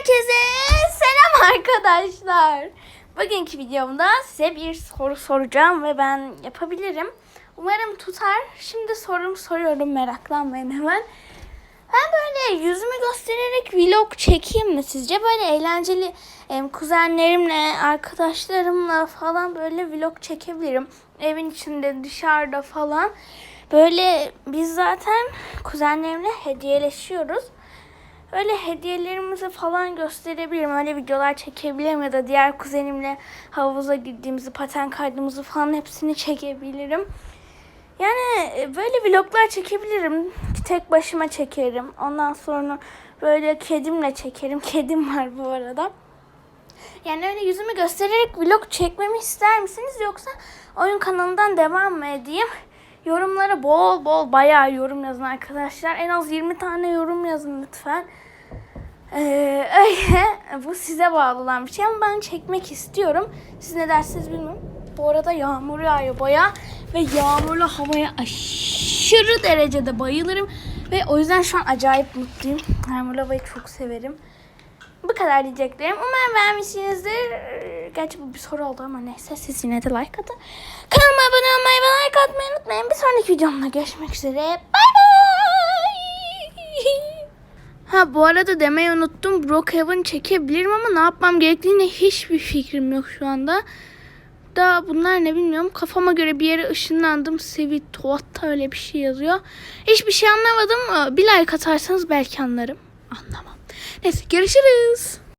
Herkese selam arkadaşlar. Bugünkü videomda size bir soru soracağım ve ben yapabilirim. Umarım tutar. Şimdi sorumu soruyorum meraklanmayın hemen. Ben böyle yüzümü göstererek vlog çekeyim mi sizce? Böyle eğlenceli em, kuzenlerimle, arkadaşlarımla falan böyle vlog çekebilirim. Evin içinde, dışarıda falan. Böyle biz zaten kuzenlerimle hediyeleşiyoruz. Öyle hediyelerimizi falan gösterebilirim. Öyle videolar çekebilirim ya da diğer kuzenimle havuza gittiğimizi, paten kaydığımızı falan hepsini çekebilirim. Yani e, böyle vloglar çekebilirim. Tek başıma çekerim. Ondan sonra böyle kedimle çekerim. Kedim var bu arada. Yani öyle yüzümü göstererek vlog çekmemi ister misiniz yoksa oyun kanalından devam mı edeyim? Yorumlara bol bol bayağı yorum yazın arkadaşlar. En az 20 tane yorum yazın lütfen. Ee, öyle bu size bağlı olan bir şey ama ben çekmek istiyorum. Siz ne dersiniz bilmiyorum. Bu arada yağmur yağıyor baya ve yağmurlu havaya aşırı derecede bayılırım. Ve o yüzden şu an acayip mutluyum. Yağmurlu havayı çok severim. Bu kadar diyeceklerim. Umarım beğenmişsinizdir. Gerçi bu bir soru oldu ama neyse siz yine de like atın. Kanalıma abone olmayı ve like atmayı unutmayın. Bir sonraki videomda görüşmek üzere. Ha bu arada demeyi unuttum. Brookhaven çekebilirim ama ne yapmam gerektiğine hiçbir fikrim yok şu anda. Da bunlar ne bilmiyorum. Kafama göre bir yere ışınlandım. Sevi Tuat'ta öyle bir şey yazıyor. Hiçbir şey anlamadım. Bir like atarsanız belki anlarım. Anlamam. Neyse görüşürüz.